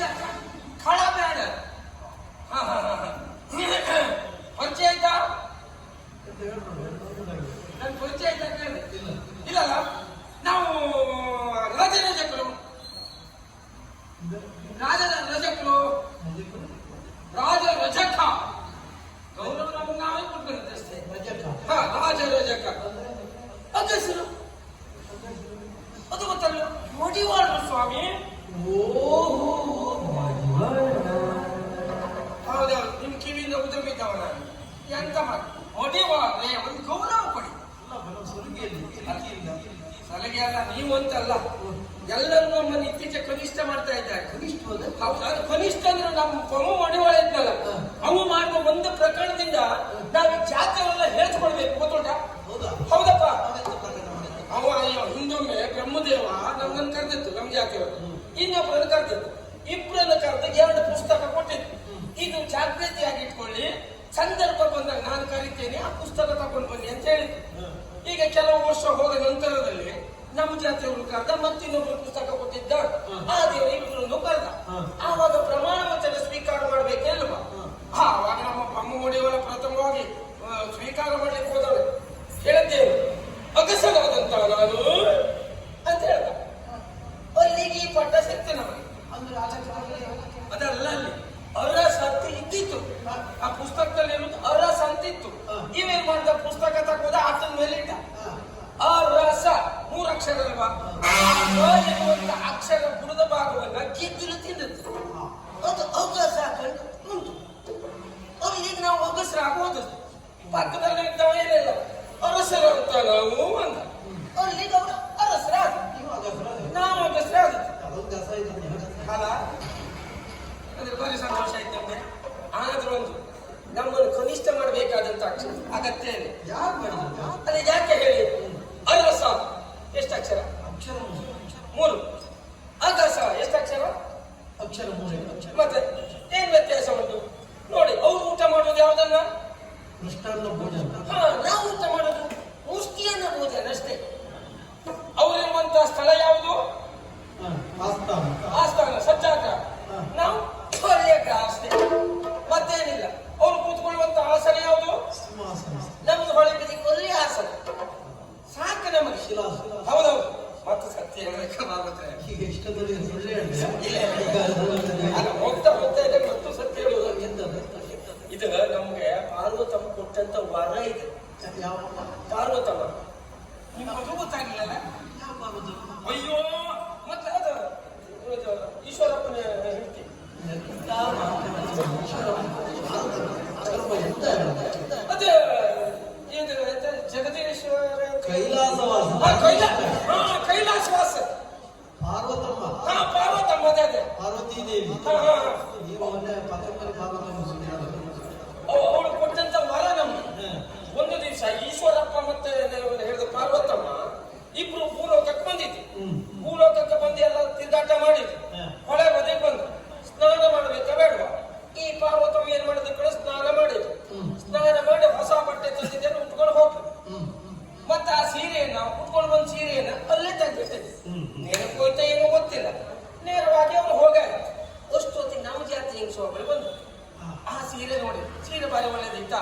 ಬೇಸರಿಲ್ಲದೆ ರಜ ಖಳ ಬೇಡ ಹ, ಹ, ಹ, ಹ. ಪರಿಚಯ ಆಯ್ತಾ ನನ್ ಪರಿಚಯ ಆಯ್ತಾ ಕೇಳಿದೆ ಇಲ್ಲಲ್ಲ ನಾವು ರಾಜ ರಜಕರು ರಾಜ ರಜಕರು ರಾಜ ರಜಕ ಗೌರವ ನಮ್ಗೆ ನಾವೇ ಕೊಟ್ಬಿಡುತ್ತೆ ಅಷ್ಟೇ ಹಾ ರಾಜ ರಜಕ ಅಗಸರು ಅದು ಗೊತ್ತಲ್ಲ ಮಡಿವಾಳ ಸ್ವಾಮಿ ಹೌದೌದು ನಿಮ್ ಕಿವಿಯಿಂದ ಉದ್ರ ಬಿದ್ದವ ನಾನು ಎಂತ ಮಾಡಿ ಮಡಿವಾಳ್ರೆ ಒಂದು ಗೌರವ ಕೊಡಿ ಸಲಗೆ ಅಲ್ಲ ನೀವು ಅಂತಲ್ಲ ಎಲ್ಲರೂ ನಮ್ಮನ್ನು ಇತ್ತೀಚೆ ಕನಿಷ್ಠ ಮಾಡ್ತಾ ಇದ್ದಾರೆ ಹೌದು ಅದು ಕನಿಷ್ಠ ಅಂದ್ರೆ ನಮ್ಮ ಕೊಮ್ಮ ಮಡಿವಾಳ ಇದ್ನಲ್ಲ ಅವು ಮಾಡುವ ಒಂದು ಪ್ರಕರಣದಿಂದ ನಾವು ಈ ಜಾತಿಯವೆಲ್ಲ ಹೇಳ್ಕೊಳ್ಬೇಕು ಗೊತ್ತುಂಟ ಹೌದಪ್ಪ ಅವ ಅಯ್ಯೋ ಹಿಂದೊಮ್ಮೆ ಬ್ರಹ್ಮದೇವ ನಮ್ಮನ್ನು ಕರೆದಿತ್ತು ನಮ್ಮ ಜಾತಿಯವರು ಇನ್ನೊಬ್ಬರನ್ನು ಕರೆದಿತ್ತು ಇಬ್ಬರನ್ನು ಕರೆದು ಎರಡು ಪುಸ್ತಕ ಕೊಟ್ಟಿತ್ತು ಇದು ಜಾಗೃತಿಯಾಗಿ ಇಟ್ಕೊಳ್ಳಿ ಸಂದರ್ಭ ಬಂದಾಗ ನಾನು ಕರಿತೇನೆ ಆ ಪುಸ್ತಕ ತಗೊಂಡು ಬನ್ನಿ ಅಂತ ಹೇಳಿದ್ರು. ಈಗ ಕೆಲವು ವರ್ಷ ಹೋದ ನಂತರದಲ್ಲಿ ನಮ್ಮ ಜಾತಿಯವರು ಕರೆದ ಮತ್ತಿನ್ನೊಬ್ಬರು ಪುಸ್ತಕ ಕೊಟ್ಟಿದ್ದ ಆ ದೇವರು ಇಬ್ಬರನ್ನು ಕರೆದ ಆವಾಗ ಪ್ರಮಾಣ ವಚನ ಸ್ವೀಕಾರ ಮಾಡ್ಬೇಕಲ್ವಾ ಆವಾಗ ನಮ್ಮ ಬ್ರಹ್ಮ ಒಡೆಯವರ ಪ್ರಥಮವಾಗಿ ಸ್ವೀಕಾರ ಮಾಡ್ಲಿಕ್ಕೆ ಹೋದವರು ಹೇಳ್ತೇವೆ ಅಗಸನಾದಂತ ನಾನು ಅಂತ ಹೇಳ್ದ. ಅಲ್ಲಿಗೆ ಈ ಪಟ್ಟ ಸಿಕ್ತು ನಮಗೆ. ಅದಲ್ಲ ಅಲ್ಲಿ. ಅರಸ ಅಂತ ಇದ್ದಿತ್ತು. ಆ ಪುಸ್ತಕದಲ್ಲಿ ಇರೋದು ಅರಸ ಅಂತಿತ್ತು ಇವೇನ್ ಮಾಡಿದ? ಪುಸ್ತಕ ತಕ್ಕೋದ ಆತನ ಮೇಲೆ ಇಟ್ಟ. ಅರಸ ಮೂರು ಅಕ್ಷರ ಅಲ್ವಾ ಆ ಎನ್ನುವಂತ ಅಕ್ಷರ ಬುಡದ ಭಾಗವನ್ನ ಗಿದ್ದಿಲು ತಿಂದದ್ದು. ಅದು ಅಗಸ ಕಂಡು ಉಂಟು. ಈಗ ನಾವು ಅಗಸರಾಗಿ ಆಗೋದು ಪಕ್ಕದಲ್ಲಿ ಇದ್ದವ ಏನಿಲ್ಲ. ಅರಸರಂತ ನಾವು ಅಂದ. ಅಲ್ಲಿಗೆ ಅವರು ಅರಸರ ನಾವು ಅಗಸರಾದದ್ದು ಅಲ್ಲ ಅದ್ರ ಭಾರಿ ಸಂತೋಷ ಆಯ್ತು ನಮ್ಗೆ. ಆದ್ರೂ ಒಂದು ನಮ್ಮನ್ನು ಕನಿಷ್ಠ ಮಾಡಬೇಕಾದಂತ ಅಕ್ಷರ ಅಗತ್ಯ ಇದೆ ಅದೇ ಯಾಕೆ ಹೇಳಿ? ಅರಸ ಎಷ್ಟು ಅಕ್ಷರ? ಅಕ್ಷರ ಮೂರು. ಅಗಸ ಎಷ್ಟು ಅಕ್ಷರ? ಅಕ್ಷರ ಮೂರು. ಮತ್ತೆ ಏನ್ ವ್ಯತ್ಯಾಸ ಉಂಟು? ನೋಡಿ ಅವ್ರು ಊಟ ಮಾಡೋದು ಯಾವ್ದನ್ನ? ಹಾ ನಾವು ಊಟ ಮಾಡೋದು ಮುಷ್ಟಿಯನ್ನ ಭೋಜನ ಅಷ್ಟೇ. ಅವರಿರುವಂತಹ ಸ್ಥಳ ಯಾವುದು? ಆಸ್ಥಾನ. ಸಜ್ಜಾಕ ನಾವು ಕೊಲ್ಯಕ ಅಷ್ಟೇ ಮತ್ತೇನಿಲ್ಲ? ಅವ್ರು ಕೂತ್ಕೊಳ್ಳುವಂತ ಆಸನ ಯಾವುದು? ನಮ್ದು ಹೊಳೆ ಬಿದಿ ಕೊಲ್ಲಿ ಆಸನ. ಸಾಕು ನಮಗೆ. ಹೌದೌದು ಮತ್ತೆ ಸತ್ಯ ಹೇಳ್ಬೇಕಾಗುತ್ತೆ ಹೋಗ್ತಾ ಹೋಗ್ತಾ ಇದೆ, ಮತ್ತು ಸತ್ಯ ಹೇಳುವುದು ಇದು ನಮ್ಗೆ ಪಾರ್ವತಮ್ಮ ಕೊಟ್ಟಂತ ವರ ಇದೆ. ಪಾರ್ವತಮ್ಮ ನಿಮ್ಗೆ ಗೊತ್ತಾಗಿಲ್ಲ ಅಯ್ಯೋ ಮತ್ತೆ ಅದು ಇದು ಈಶ್ವರಪ್ಪನ ಹೇಳ್ತಿ ಅದು ಇದು ಎಂತ ಜಗದೀಶ್ವರ ಕೈಲಾಸವಾಸ. ಕೈಲಾಸವಾಸ ಪಾರ್ವತಮ್ಮ ಪಾರ್ವತಮ್ಮ ಪಾರ್ವತೀ ದೇವಿ ಅವಳು ಕೊಟ್ಟಂತ ವರ ನಮ್ಗೆ ಒಂದು ದಿವಸ ಈಶ್ವರಪ್ಪ ಮತ್ತೆ ಹೇಳಿದ ಪಾರ್ವತಮ್ಮ ಇಬ್ರು ಭೂಲೋಕಕ್ಕೆ ಬಂದಿದ್ರು ಹ್ಮ್. ಭೂಲೋಕಕ್ಕೆ ಬಂದು ಎಲ್ಲ ತಿರುಗಾಟ ಮಾಡಿದ್ರು ಹ. ಹೊಳೆ ಬದಿಗೆ ಬಂದು ಸ್ನಾನ ಮಾಡಬೇಕಾ ಬೇಡವಾ ಈ ಪಾರ್ವತಮ್ಮ ಏನ್ ಮಾಡಿದ ಕಡೆ ಸ್ನಾನ ಮಾಡಿದ್ರು ಹ್ಮ್. ಸ್ನಾನ ಮಾಡಿ ಹೊಸ ಬಟ್ಟೆ ತಂದಿದ್ದೇನೆ ಉಟ್ಕೊಂಡು ಹೋಗ್ರು ಹ್ಮ್ ಮತ್ತೆ ಆ ಸೀರೆಯನ್ನ ಉಟ್ಕೊಂಡು ಬಂದ ಸೀರೆಯನ್ನ ಅಲ್ಲೇ ತೆಗ್ದಿಟ್ಟಿದ್ರು ಹ್ಮ್. ನೆನಪು ಅಂತ ಏನೋ ಗೊತ್ತಿಲ್ಲ ನೇರವಾಗಿ ಅವ್ರು ಹೋಗಾರ ಅಷ್ಟೊತ್ತಿಗೆ ನಮ್ಮ ಜಾತಿ ಹೆಂಗಸು ಒಬ್ಬರು ಬಂದ್ರು ಆ ಸೀರೆ ನೋಡಿ ಸೀರೆ ಬಾರಿ ಒಳ್ಳೇದಿತ್ತ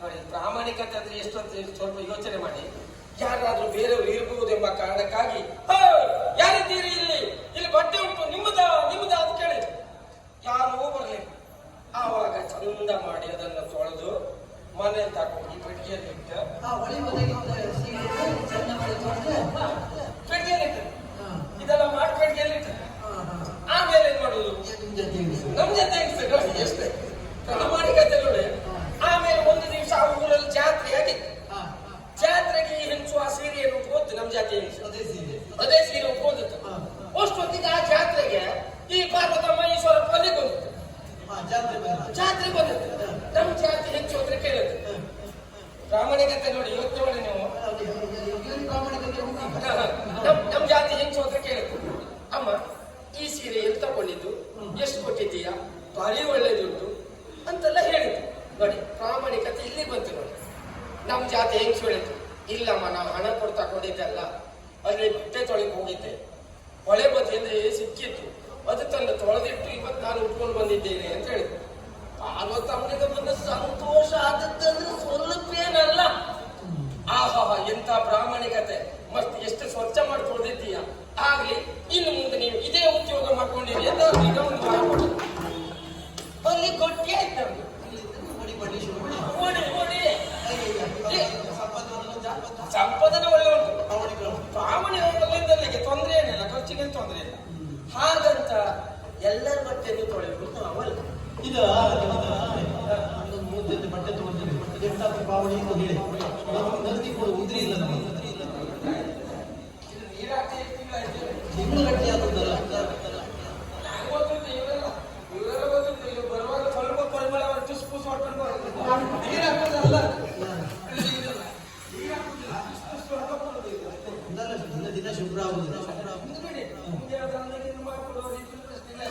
ನೋಡಿ ಪ್ರಾಮಾಣಿಕತೆ ಅಂದ್ರೆ ಎಷ್ಟು ಅಂತ ಹೇಳಿ ಸ್ವಲ್ಪ ಯೋಚನೆ ಮಾಡಿ ಯಾರಾದ್ರೂ ಬೇರೆಯವರು ಇರಬಹುದೆಂಬ ಕಾರಣಕ್ಕಾಗಿ "ಹೋ, ಯಾರಿದ್ದೀರಿ ಇಲ್ಲಿ ಇಲ್ಲಿ ಬಟ್ಟೆ ಉಂಟು ನಿಮ್ಮದ ನಿಮ್ಮದ ಅಂತ ಕೇಳಿ ಯಾರೂ ಬರಲಿಲ್ಲ ಆವಾಗ ಚಂದ ಮಾಡಿ ಅದನ್ನ ತೊಳೆದು ಮನೆ ತಗೊಂಡು ಪೆಟ್ಟಿಗೆಯಲ್ಲಿ ಇಟ್ಟು ಆ ಹೊಳಿ ಒದಗಿದ್ದ ಸೀರೆ ಚೆನ್ನ ಮಾಡಿ ತೊಳೆದ್ರೆ, ಪೆಟ್ಟಿಗೆಯಲ್ಲಿ ಇಟ್ಟು ಹಾ, ಇದೆಲ್ಲ ಮಾಡಿ ಪೆಟ್ಟಿಗೆಯಲ್ಲಿ ಇಟ್ಟು ಹಾ, ಹಾ. ಆಮೇಲೆ ಏನ್ ಮಾಡುದು ನಿಮ್ ಜೊತೆ ಇರಿಸು. ನಮ್ ಜೊತೆ ಹೆಂಗ್ಸ್ರು ನೋಡಿ ಎಷ್ಟೇ ಪ್ರಾಮಾಣಿಕತೆ ನೋಡಿ ಆಮೇಲೆ ಒಂದು ದಿವಸ ಆ ಊರಲ್ಲಿ ಜಾತ್ರೆ ಆಗಿತ್ತು ಹಾ, ಹಾ. ಜಾತ್ರೆಗೆ ಈ ಹೆಂಗಸು ಆ ಸೀರೆಯನ್ನು ಉಟ್ಕೋತು ನಮ್ ಜಾತಿ ಹೆಂಗಸು ಅದೇ ಸೀರೆ ಅದೇ ಸೀರೆ ಉಟ್ಕೋದಿತ್ತು ಹಾ, ಹಾ. ಅಷ್ಟೊತ್ತಿಗೆ ಆ ಜಾತ್ರೆಗೆ ಈ ಪಾರ್ವತಮ್ಮ ಈಶ್ವರಪ್ಪ ಅಲ್ಲಿಗೆ ಬಂದಿತ್ತು ಹಾ, ಜಾತ್ರೆ ಬೇಡ. ಜಾತ್ರೆ ಬಂದಿತ್ತು ನಮ್ ಜಾತಿ ಹೆಚ್ಚು ಹತ್ರ ಕೇಳಿದ್ರು ಹಾ, ಪ್ರಾಮಾಣಿಕತೆ ನೋಡಿ ಯೋಚನೆ ಮಾಡಿ ನೀವು. ಅದು ಇವ್ರಿಗೆ ಪ್ರಾಮಾಣಿಕತೆ ಉಂಟು. ನಮ್ ನಮ್ ಜಾತಿ ಹೆಂಗ್ ಅಂತ ಕೇಳಿದ್ರು. ಅಮ್ಮ, ಈ ಸೀರೆ ಎಲ್ಲಿ ತಗೊಂಡಿದ್ದು? ಎಷ್ಟು ಕೊಟ್ಟಿದ್ದೀಯಾ? ಭಾರಿ ಒಳ್ಳೇದುಂಟು ಅಂತೆಲ್ಲ ಹೇಳಿದ್ರು. ನೋಡಿ, ಪ್ರಾಮಾಣಿಕತೆ ಇಲ್ಲಿ ಬಂತು ನೋಡಿ. ನಮ್ ಜಾತಿ ಹೆಂಗ್ ಸುಳಿತು ಇಲ್ಲಮ್ಮ, ನಾವು ಹಣ ಕೊಟ್ಟು ತಗೊಂಡಿದ್ದಲ್ಲ ಅಲ್ಲಿ. ಬಟ್ಟೆ ತೊಳೆಗೆ ಹೋಗಿದ್ದೆ. ಹೊಳೆ ಬದಿಯಿಂದ ಸಿಕ್ಕಿತ್ತು ಅದು ತನ್ನ ತೊಳೆದಿಟ್ಟು ಇವತ್ತು ನಾನು ಉಟ್ಕೊಂಡು ಬಂದಿದ್ದೇನೆ ಅಂತ ಹೇಳಿದ್ರು. ಅವನಿಗೆ ಬಂದ ಸಂತೋಷ ಆದದ್ದಂದ್ರೆ ಸ್ವಲ್ಪ ಆಹಾ ಎಂತ ಪ್ರಾಮಾಣಿಕತೆ ಮಸ್ತ್ ಎಷ್ಟು ಸ್ವಚ್ಛ ಮಾಡ್ಕೊಳ್ತಿದ್ದೀಯ ತೊಳೆದಿದ್ದೀಯ ಆಗ್ಲಿ ಇನ್ನು ಮುಂದೆ ನೀವು ಇದೇ ಉದ್ಯೋಗ ಮಾಡ್ಕೊಂಡಿರಿ ಅಂತ ಈಗ ಒಂದು ವಾರ ಅಲ್ಲಿ ಕೊಟ್ಟಿ ಆಯ್ತು ಸಂಪಾದನೆ ಒಳ್ಳೆ ಉಂಟು ಅವನಿಗಳು ಪ್ರಾಮಾಣಿ ಹೋಗಲಿದ್ದಲ್ಲಿಗೆ ತೊಂದರೆ ಏನಿಲ್ಲ ಖರ್ಚಿಗೆ ತೊಂದರೆ ಇಲ್ಲ ಹಾಗಂತ ಎಲ್ಲರ ಬಟ್ಟೆಯನ್ನು ತೊಳೆಯುವುದು ನಾವಲ್ಲ ಇದು ಜೊತೆ ಬಟ್ಟೆ ತಗೊಂಡಿದ್ದೆ ಎಂತ ಪಾವಳಿ ಅಂತ ಹೇಳಿ ನದಿ ಕೂಡ ಉದ್ರಿ ಇಲ್ಲ ನಮಗೆ ಇದು ನೀರಾಟಿ ಎಷ್ಟು ತಿಂಗಳಾಯ್ತು? ತಿಂಗಳು ಗಟ್ಟಿ ಆಗುತ್ತಲ್ಲ ನಂಗ್ ಗೊತ್ತಿತ್ತು ಇವರೆಲ್ಲ ಇವರೆಲ್ಲ ಗೊತ್ತಿತ್ತು ಇದು ಬರುವಾಗ ಸ್ವಲ್ಪ ಪರಿಮಳ ಟುಸ್ ಪುಸ್ ಹೊಡ್ಕೊಂಡು ಬರೋದು. ನೀರ್ ಹಾಕೋದಲ್ಲ. ನೀರ್ ಹಾಕೋದಿಲ್ಲ. ಟುಸ್ ಪುಸ್ ಹೊಡ್ಕೊಂಡು ಬರೋದು ಇದು. ಒಂದಲ್ಲ ದಿನ ದಿನ ಶುಭ್ರ ಆಗುದಿಲ್ಲ ಶುಭ್ರ ಆಗುದಿಲ್ಲ. ಮುಂದೆ ಬಿಡಿ. ಮುಂದೆ ಯಾವ್ದಾದ್ರು ಇದು ಮಾಡ್ಕೊಳ್ಳೋರು ಇದ್ರು ಪ್ರಶ್ನೆ ಇಲ್ಲ.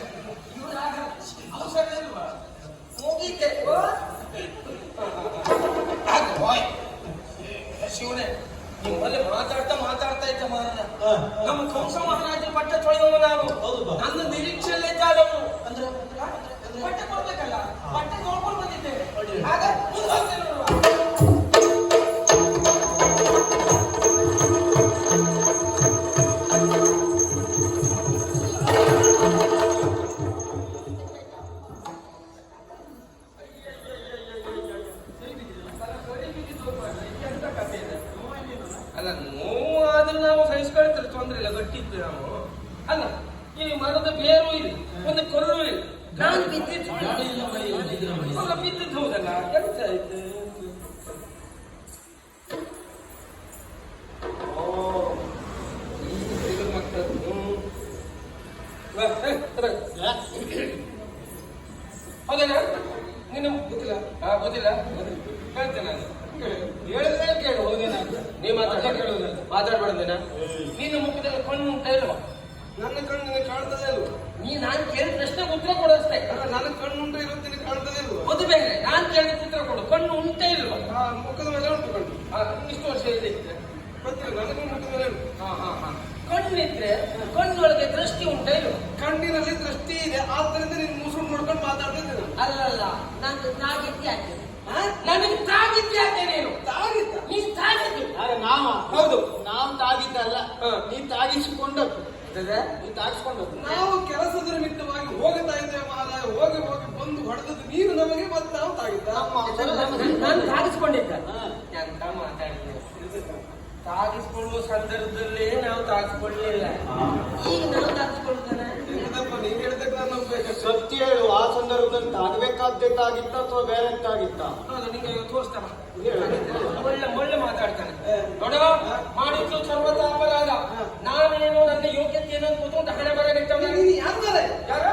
ಇವ್ರು ಹಾಗೆ ಅವಸರ ಇಲ್ವಾ? ಮುಗೀತೆ. ಓ. ಹಾಗೆ ಹೋಯ್. ಶಿವನೇ ನಿಮ್ಮಲ್ಲಿ ಮಾತಾಡ್ತಾ ಮಾತಾಡ್ತಾ ಇದ್ದ ಮಾರನ ಹಾ. ನಮ್ಮ ಕಂಸ ಮಹಾರಾಜ ಬಟ್ಟೆ ತೊಳೆದವ ನಾನು ಹೌದು ಬಾ. ನನ್ನ ನಿರೀಕ್ಷೆಯಲ್ಲೇ ಇದ್ದಾದವನು ಅಂದ್ರೆ ಅಂದ್ರೆ ಬಟ್ಟೆ ಕೊಡ್ಬೇಕಲ್ಲ ಬಟ್ಟೆ ತೊಳ್ಕೊಂಡು ಬಂದಿದ್ದೇವೆ ಅಡ್ಡಿ. ಆಗ ಕಣ್ಣಿದ್ರೆ ಕಣ್ಣೊಳಗೆ ದೃಷ್ಟಿ ಉಂಟಾ ಕಣ್ಣಿನಲ್ಲಿ ದೃಷ್ಟಿ ಇದೆ ಆದ್ರಿಂದ ನೀನು ಮುಸುರು ನೋಡ್ಕೊಂಡು ಮಾತಾಡ್ತಿದ್ದೆ ನಾನು ಅಲ್ಲಲ್ಲ ನಾನು ತಾಗಿದ್ದೆ ಆಗ್ತದೆ ನನಗೆ ತಾಗಿದ್ದೆ ಯಾಕೆ ನೀನು. ತಾಗಿದ್ದ? ನೀನ್ ತಾಗಿದ್ದು? ಅರೆ ನಾವ? ಹೌದು. ನಾವು ತಾಗಿದ್ದಲ್ಲ. ನೀ ತಾಗಿಸಿಕೊಂಡದ್ದು. ಅದೇ? ನೀ ತಾಗಿಸ್ಕೊಂಡದ್ದು. ನಾವು ಕೆಲಸದ ನಿಮಿತ್ತವಾಗಿ ಹೋಗ್ತಾ ಇದ್ದೇವೆ ಮಹಾರಾಯ ಹೋಗಿ ಹೋಗಿ ಬಂದು ಹೊಡೆದದ್ದು ನೀನು ನಮಗೆ ಮತ್ತೆ ನಾವು ತಾಗಿದ್ದ. ನಾನು ತಾಗಿಸ್ಕೊಂಡಿದ್ದ. ಹಾ. ಎಂತ ಮಾತಾಡಿದೆ ತಾಗಿಸ್ಕೊಳ್ಳುವ ಸಂದರ್ಭದಲ್ಲಿ ನಾವು ತಾಗಿಸ್ಕೊಳ್ಳಲಿಲ್ಲ. ಈಗ ನಾವು ತಾಗಿಸ್ಕೊಳ್ತಾನೆ ನೀನು ನಾನು ಸತ್ಯ ಹೇಳು ಆ ಸಂದರ್ಭದಲ್ಲಿ ತಾಗಬೇಕಾದ್ದಾಗಿತ್ತ ಅಥವಾ ಬೇರೆ ನನಿಗೆ ಹೌದು ನಿಂಗೆ ತೋರಿಸ್ತಾನ ಒಳ್ಳೆ ಒಳ್ಳೆ ಮಾತಾಡ್ತಾನೆ. ನೋಡ ಮಾಡಿದ್ದು ಸರ್ವತ ಅಪರಾಧ. ನಾನೇನು ನನ್ನ ಯೋಗ್ಯತೆ ಏನೋ ಕೂತ್ಕೊಂಡು ಹಣೆ ಬರ ನೀನು ಯಾರು ಮಾರಾಯ? ಯಾರ?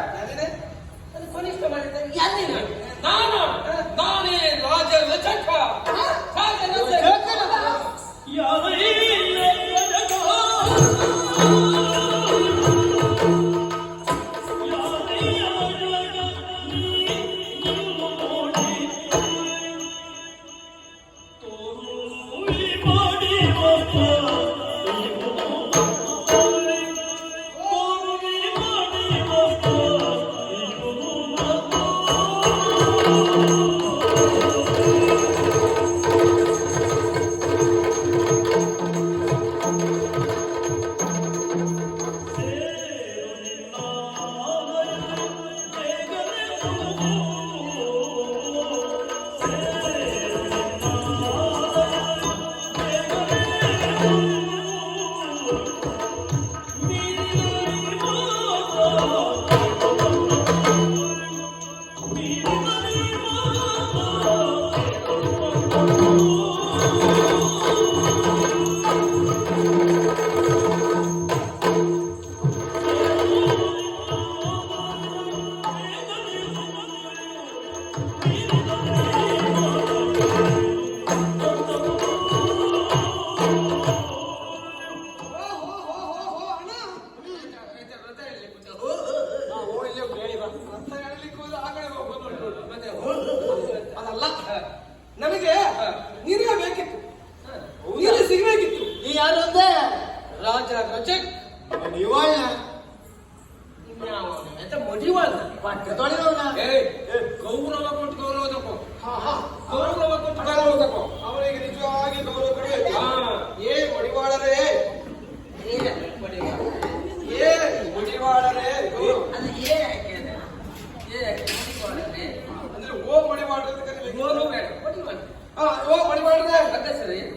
ಅದು ಕನಿಷ್ಠ ಮಾಡಿದ್ದಾನೆ ಯಾರೇ ನಾನು? ನಾನೇ ರಾಜ ರಚಕ. Yağlayın.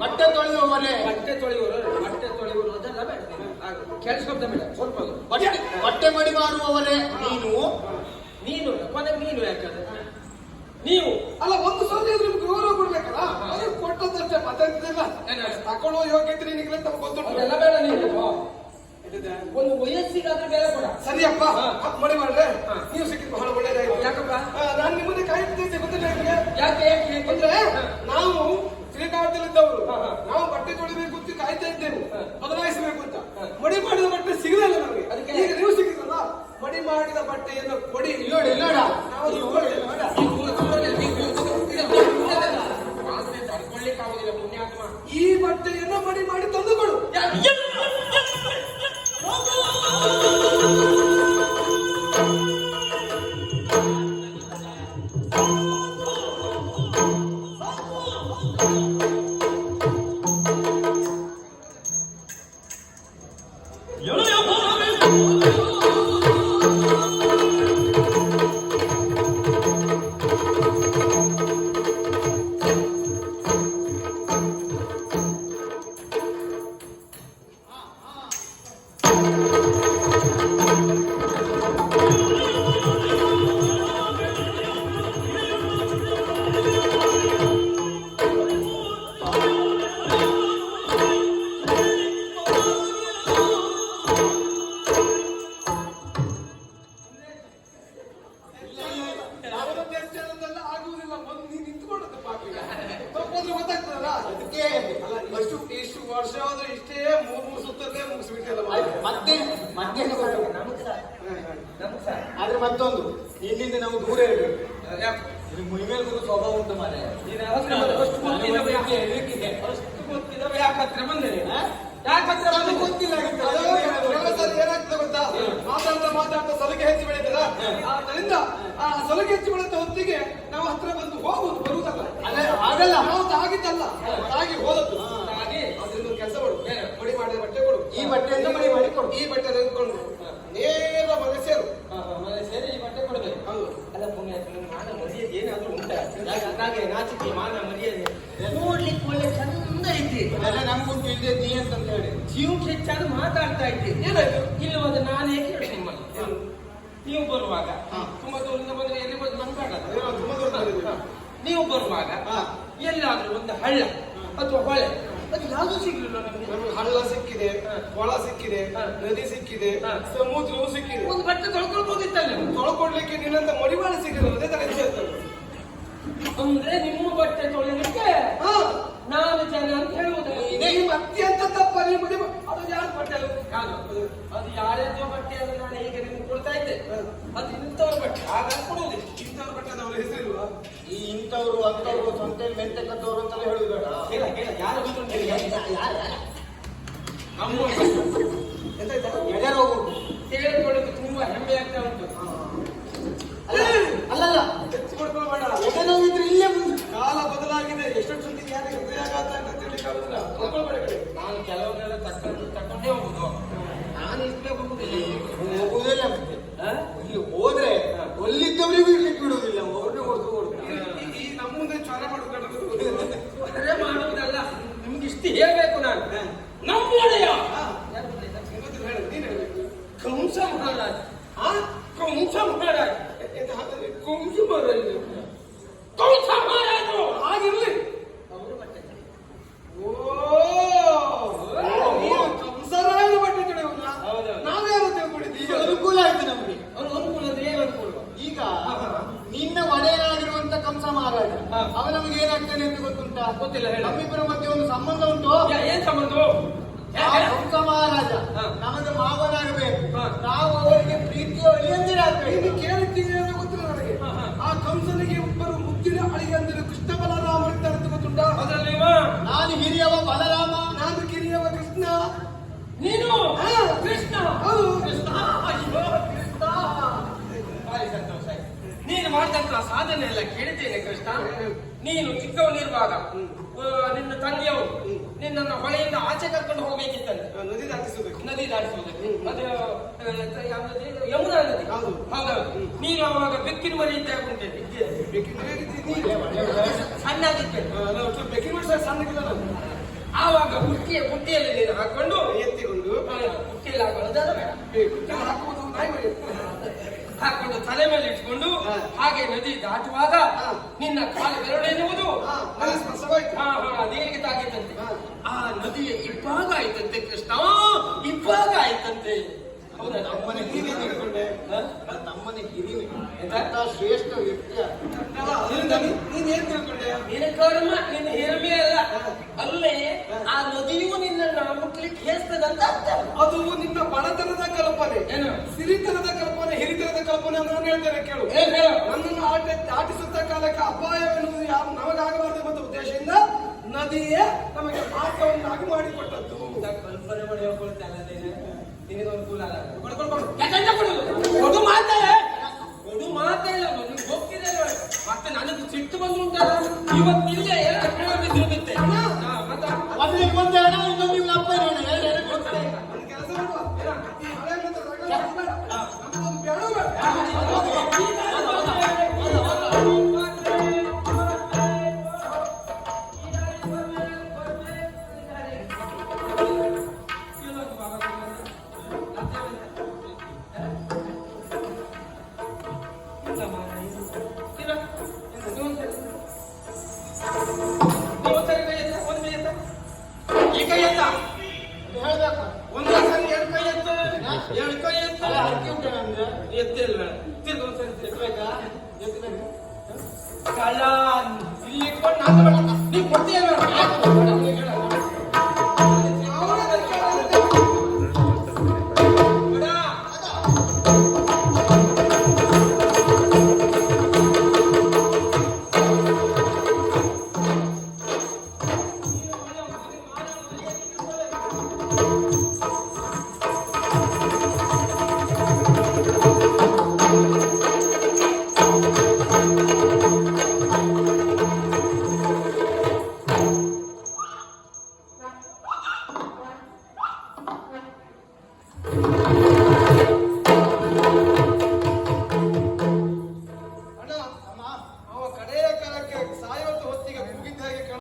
ಬಟ್ಟೆ ತೊಳೆಯುವವರೇ ಬಟ್ಟೆ ತೊಳೆಯುವರು ಬಟ್ಟೆ ತೊಳೆಯುವರು ಅದೆಲ್ಲ ಬೇಡ. ಕೆಲಸ ಬೇಡ ಸ್ವಲ್ಪ. ಬಟ್ಟೆ ಬಟ್ಟೆ ಮಡಿ ಮಾರುವವರೇ ನೀನು? ನೀನು ಕೊನೆ ನೀನು ಯಾಕಂದ್ರೆ ನೀವು? ಅಲ್ಲ ಒಂದು ಸಲ ಇದ್ರೆ ನಿಮ್ಗೆ ಗೌರವ ಕೊಡ್ಬೇಕಲ್ಲ? ಅದು ಕೊಟ್ಟದಷ್ಟೇ ಮತ್ತೆಂತಿಲ್ಲ ಏನು? ತಕೊಳ್ಳುವ ಯೋಗ್ಯತೆ ನಿನಗೆ ಅಂತ ಗೊತ್ತುಂಟು? ಎಲ್ಲ ಬೇಡ ನೀನು. ಒಂದು ವಯಸ್ಸಿಗಾದ್ರೂ ಬೇರೆ ಕೂಡ. ಸರಿಯಪ್ಪ. ಮಡಿ ಮಾಡ್ರೆ ಹಾ. ನೀವು ಸಿಕ್ಕಿದ್ದು ಬಹಳ ಒಳ್ಳೇದಾಯ್ತು. ಯಾಕಪ್ಪ? ನಾನು ನಿಮ್ಮನ್ನೇ ಕಾಯ್ತಿದ್ದೆ ಗೊತ್ತಿಲ್ಲ ಯಾಕೆ ಯಾಕೆ? ಅಂದ್ರೆ. ನಾವು ಹಾ. ನಾವು ಬಟ್ಟೆ ತೊಳಿಬೇಕು ಅಂತ ಕಾಯ್ತಾ ಇದ್ದೇವೆ ಅದಕ್ಕೆ ಅಲ್ಲ ಇಷ್ಟು ಇಷ್ಟು ವರ್ಷ ಆದ್ರೆ ಇಷ್ಟೇ ಮೂರ್ ಮೂರು ಸುತ್ತಲ್ಲೇ ಮುಗಿಸ್ಬಿಟ್ಟಿಲ್ಲ ಮತ್ತೆ ಮತ್ತೆ ಆದ್ರೆ ಮತ್ತೊಂದು ಇಲ್ಲಿಂದ ನಾವು ದೂರ ಇರಬೇಕು. ಮುನಿಮೇಲ್ ಗುರು ಸ್ವಭಾವ ಉಂಟು ಮಾರೆ ಅಷ್ಟು ಅಷ್ಟು ಗೊತ್ತಿದ್ದವ ಯಾಕೆ? ಅಷ್ಟು ಹತ್ರ ಬಂದೆ ನೀನು? ಯಾಕೆ ಹತ್ರ ಬಂದೆ? ಗೊತ್ತಿಲ್ಲ ಏನಾಗ್ತದೆ ಗೊತ್ತಾ? ಮಾತಾಡ್ತಾ ಮಾತಾಡ್ತಾ ಸಲಿಗೆ ಹೆಚ್ಚು ಬೆಳೀತದ ಅದರಿಂದ ಆ ಸಲಿಗೆ ಹೆಚ್ಚು ಬೆಳೆದ ಹೊತ್ತಿಗೆ ನಾವು ಹತ್ರ ಬಂದು ಹೋಗುದು. ಆಗಲ್ಲ ಹೌದು ಆಗಿದ್ದಲ್ಲ ಆಗಿ ಹೋದದ್ದು. ಹಾಗೆ ಅದರಿಂದ ಕೆಲಸ ಮಾಡು ಮಡಿ ಮಾಡಿದ ಬಟ್ಟೆ ಕೊಡು. ಈ ಬಟ್ಟೆಯಿಂದ ಮಡಿ ಮಾಡಿ ಕೊಡು. ಈ ಬಟ್ಟೆ ತೆಗೆದುಕೊಂಡು ನೇರ ಮನೆ ಸೇರು. ಮನೆ ಸೇರಿ ಈ ಬಟ್ಟೆ ಕೊಡ್ಬೇಕು. ಹೌದು. ಅಲ್ಲ ಪುಣ್ಯ ಮಾನ ಮರ್ಯಾದೆ ಏನಾದ್ರೂ ಉಂಟಾ? ಹಾಗೆ ನಾಚಿಕೆ ಮಾನ ಮರ್ಯಾದೆ. ನೋಡ್ಲಿಕ್ಕೆ ಒಳ್ಳೆ ಚಂದ ಐತಿ. ಅದೆಲ್ಲ ನಮ್ಗುಂಟು ನೀ ಅಂತ ಹೇಳಿ. ಜೀವಕ್ಕೆ ಹೆಚ್ಚಾದ ಮಾತಾಡ್ತಾ ಇದ್ದೆ. ಏನಾಯ್ತು? ಇಲ್ಲ ಒಂದು ನಾನು ಹೇಗೆ ನಿಮ್ಮಲ್ಲಿ ನೀವು ಬರುವಾಗ. ತುಂಬಾ ದೂರದಿಂದ ಬಂದ್ರೆ ಎಲ್ಲಿ ಬಂದು ನಮ್ಗಾಗಲ್ಲ ಅದೇನೋ ತುಂಬಾ ದೂರ ಬಂದಿದ್ದೀವಿ. ನೀವು ಬರುವಾಗ ಹಾ. ಎಲ್ಲಾದ್ರೂ ಒಂದು ಹಳ್ಳ ಅಥವಾ ಹೊಳೆ ಅದು ಯಾವುದು ಸಿಗ್ಲಿಲ್ಲ ನಮಗೆ ನಮಗೆ ಹಳ್ಳ ಸಿಕ್ಕಿದೆ ಹಾ. ಕೊಳ ಸಿಕ್ಕಿದೆ ಹಾ. ನದಿ ಸಿಕ್ಕಿದೆ ಹಾ. ಸಮುದ್ರವೂ ಸಿಕ್ಕಿದೆ ಒಂದು ಬಟ್ಟೆ ತೊಳ್ಕೊಳ್ಬೋದಿತ್ತಲ್ಲ ನೀವು. ತೊಳ್ಕೊಡ್ಲಿಕ್ಕೆ ನಿನ್ನಂತ ಮಡಿವಾಳ ಸಿಗಲಿಲ್ಲ ಅದೇ ತರ ವಿಷಯ ಇರ್ತದೆ. ಅಂದ್ರೆ ನಿಮ್ಮ ಬಟ್ಟೆ ತೊಳಿಲಿಕ್ಕೆ ಹಾ ನಾನು ಜನ ಅಂತ ಹೇಳುವುದು ಇದೇ ನಿಮ್ಮ ಅತ್ಯಂತ ತಪ್ಪ ನೀವು ಮಡಿ ಅದು ಯಾರು ಬಟ್ಟೆ ಅಲ್ಲ ಯಾವುದು? ಅದು ಅದು ಯಾರ್ಯಾರ್ದೋ ಬಟ್ಟೆ ಅದನ್ನ ನಾನು ಈಗ ನಿಮ್ಗೆ ಕೊಡ್ತಾ ಇದ್ದೆ ಅದು ಇಂಥವ್ರ ಬಟ್ಟೆ ಆಗ ಕೊಡುವುದಿಲ್ಲ. ಇಂಥವ್ರ ಬಟ್ಟೆ ಅವರ ಹೆಸರಿಲ್ವಾ? ಈ ಇಂಥವ್ರು ಅಂತವ್ರು ಸೊಂಟೆ ಮೆಂತೆ ಕದ್ದವ್ರು ಅಂತೆಲ್ಲ ಹೇಳುದು ಬೇಡ ಹೇಳ ಹೇಳ ಯಾರು ಬಂದ್ರು ಹೇಳಿ. ನಮ್ಮ ಎಂತಾಯ್ತಾ ಎಡೆ ಹೋಗುದು ಕೇಳಿಕೊಳ್ಳೋದು ತುಂಬಾ ಹೆಮ್ಮೆ ಆಗ್ತಾ ಉಂಟು ಅಲ್ಲ ಅಲ್ಲಲ್ಲ ಹೆಚ್ಚು ಮಾಡ್ಕೊಳ್ಬೇಡ ಎಡೆ ನೋವಿದ್ರೆ ಇಲ್ಲೇ ಮುಂದೆ ಕಾಲ ಬದಲಾಗಿದೆ ಎಷ್ಟೊಂದು ಸತಿ ಯಾರಿಗೆ ಹೃದಯಾಘಾತ ಅಂತ ತಿಳ್ಲಿಕ್ಕೆ ಆಗುದಿಲ್ಲ ಮಾಡ್ಕೊಳ್ಬೇಡ ಈ ಕಡೆ. ನಾನು ಕೆಲವನ್ನೆಲ್ಲ ತಕೊಂಡು ತಕೊಂಡೇ ಹೋಗುದು ನಾನು ಇಷ್ಟೇ ಹೋಗುದಿಲ್ಲ ಹೋಗುವುದಿಲ್ಲ ಮತ್ತೆ ಆ? ಇಲ್ಲಿ ಹೋದ್ರೆ ಒಲ್ಲಿದ್ದವರಿಗೂ ಇರ್ಲಿಕ್ಕೆ ಬಿಡುವುದಿಲ್ಲ ಅವ್ರನ್ನ ಹೊಡೆದು ಹೊಡೆದು ಈ- ಈ ನಮ್ಮ ಮುಂದೆ ಜ್ವರ ಮಾಡ್ಕೊಂಡು ಅರೆ ಮಾಡುವುದಲ್ಲ ನಿಮ್ಗೆ ಇಷ್ಟು ಹೇಳ್ಬೇಕು ನಾನು ನಮ್ಮ ಒಡೆಯ ಹಾ. ಇವತ್ತು ಹೇಳು ನೀನ್ ಹೇಳ್ಬೇಕು ಕಂಸ ಮಹಾರಾಜ ಆ? ಕಂಸ ಮಹಾರಾಜ ಎಂತ ಹಾಗಾದ್ರೆ ಕಂಸ ಮಹಾರಾಜ ಕಂಸ ಮಹಾರಾಜರು ಆಗಿರ್ಲಿ ಅವರು ಬಟ್ಟೆ ತೊಳಿ. ಓ ನೀನು ಕಂಸರಾಯನ ಬಟ್ಟೆ ತೊಳೆಯುವುದಾ? ಹೌದು. ನಾವ್ಯಾರು ಈಗ ತಿಳ್ಕೊಂಡಿದ್ದೀವಿ ಅನುಕೂಲ ಆಯ್ತು ನಮ್ಗೆ ಅವ್ರು ಅನುಕೂಲ ಅಂದ್ರೆ ಏನು ಅನುಕೂಲ ಈಗ ನಿನ್ನ ಒಡೆಯನಾಗಿರುವಂತ ಕಂಸ ಮಹಾರಾಜ ಹಾ. ಅವ ನಮಗೆ ಏನಾಗ್ತಾನೆ ಅಂತ ಗೊತ್ತುಂಟಾ ಗೊತ್ತಿಲ್ಲ, ಹೇಳು. ನಮ್ಮಿಬ್ಬರ ಮಧ್ಯೆ ಒಂದು ಸಂಬಂಧ ಉಂಟು ಯಾ- ಏನ್ ಸಂಬಂಧ ಆ ಕಂಸ ಮಹಾರಾಜ ಹಾ. ನಮಗೆ ಮಾವನಾಗಬೇಕು ಹಾ. ನಾವು ಅವರಿಗೆ ಪ್ರೀತಿಯ ಒಲಿಯಂದಿರಾಗಬೇಕು ನೀನು ಕೇಳಿದ್ದೀವಿ ಅಂತ ಗೊತ್ತಿಲ್ಲ ನನಗೆ ಹಾ, ಹಾ. ಆ ಕಂಸನಿಗೆ ಒಬ್ಬರು ಮುದ್ದಿನ ಅಳಿಯಂದಿರು ಕೃಷ್ಣ ಬಲರಾಮ ಇರ್ತಾರೆ ಅಂತ ಗೊತ್ತುಂಟಾ ಅದರಲ್ಲಿ ಇವ, ನಾನು ಹಿರಿಯವ ಬಲರಾಮ ನಾನು ಕಿರಿಯವ ಕೃಷ್ಣ ನೀನು ಹಾ. ಕೃಷ್ಣ ಹೌದು. ಕೃಷ್ಣ ಅಯ್ಯೋ ಕೃಷ್ಣ ಭಾರಿ ಸಂತೋಷ ಆಯ್ತು. ನೀನು ಮಾಡಿದಂತ ಸಾಧನೆ ಎಲ್ಲ ಕೇಳಿದ್ದೇನೆ ಕೃಷ್ಣ ನೀನು ಚಿಕ್ಕವನಿರುವಾಗ ನಿನ್ನ ತಂದೆಯವರು ನಿನ್ನನ್ನು ಹೊಳೆಯಿಂದ ಆಚೆ ಕರ್ಕೊಂಡು ಹೋಗ್ಬೇಕಿತ್ತಂತೆ. ನದಿ ದಾಟಿಸಬೇಕು. ನದಿ ದಾಟಿಸುವುದಕ್ಕೆ ಅದು? ಯಮುನಾ ನದಿ. ಹೌದು. ಹೌದೌದು ನೀನು ಅವಾಗ ಬೆಕ್ಕಿನ ಮರಿ ಇದ್ದಾಗ ಉಂಟೆ ಬೆಕ್ಕಿನ ಬೇಕಿನ ಸಣ್ಣಗಿಲ್ಲ ಆವಾಗ ಬುಟ್ಟಿಯ ಬುಟ್ಟಿಯಲ್ಲಿ ನೀನು ಹಾಕೊಂಡು ಎತ್ತಿಕೊಂಡು. ಬುಟ್ಟಿಯಲ್ಲಿ ಹಾಕೊಂಡು ಬೇಡ. ಹಾಕುವುದು ನಾಯಿ ಮರಿ. ಹಾಕೊಂಡು ತಲೆ ಮೇಲೆ ಇಟ್ಕೊಂಡು. ಹಾಗೆ ನದಿ ದಾಟುವಾಗ. ನಿನ್ನ ಕಾಲು ಬೆರಳೆನ್ನುವುದು ನೀರಿಗೆ ತಾಗಿತ್ತಂತೆ? ಆ ನದಿಯ ಇಬ್ಬಾಗ ಆಯ್ತಂತೆ ಕೃಷ್ಣ ಇಬ್ಬಾಗ ಆಯ್ತಂತೆ. ಹೌದಾ? ನಮ್ಮನೆ ಹಿರಿಮೆ ತಿಳ್ಕೊಂಡೆ ಹಾ? ನಮ್ಮನೆ ಹಿರಿಮೆ. ಎಂತ? ಎಂತ ಶ್ರೇಷ್ಠ ವ್ಯಕ್ತಿ ಏನ್ ತಿಳ್ಕೊಂಡೆ? ನಿನ್ನ ಕರ್ಮ ನಿನ್ನ ಹಿರಿಮೆ ಅಲ್ಲ. ಅಲ್ಲೇ ಆ ನದಿಯು ನಿನ್ನ ಮುಟ್ಲಿಕ್ಕೆ ಹೇಸ್ತದಂತ ಅದು ನಿನ್ನ ಬಡತನದ ಕಲ್ಪನೆ. ಏನು? ಸಿರಿತನದ ಕಲ್ಪನೆ ಹಿರಿತನದ ಕಲ್ಪನೆ ಅಂತ ನಾನು ಹೇಳ್ತೇನೆ ಕೇಳು? ನನ್ನನ್ನು ಆಟ ಆಟಿಸುತ್ತ ಕಾಲಕ್ಕೆ ಅಪಾಯ ಎನ್ನುವುದು ಯಾವ ನಮಗಾಗಬಾರದು ಎಂಬ ಉದ್ದೇಶದಿಂದ ನದಿಯೇ ನಮಗೆ ಮಾರ್ಗವನ್ನಾಗಿ ಮಾಡಿಕೊಟ್ಟದ್ದು. ಕಲ್ಪನೆ ಮಾಡಿ ಹೋಗ್ಕೊಳ್ತಲ್ಲ ನಿನಗೆ ಅನುಕೂಲ ಅಲ್ಲ ಕೊಡು, ಕೊಡು, ಕೊಡು. ಯಾಕಂತ? ಕೊಡು ಮಾತೇ ಕೊಡು ಮಾತೇ ಇಲ್ಲ ನಿಮ್ಗೆ ಹೋಗ್ತಿದೆ ಮತ್ತೆ ನನಗೆ ಸಿಟ್ಟು ಬಂದು ಉಂಟಲ್ಲ ಹಾ, ಮತ್ತೆ?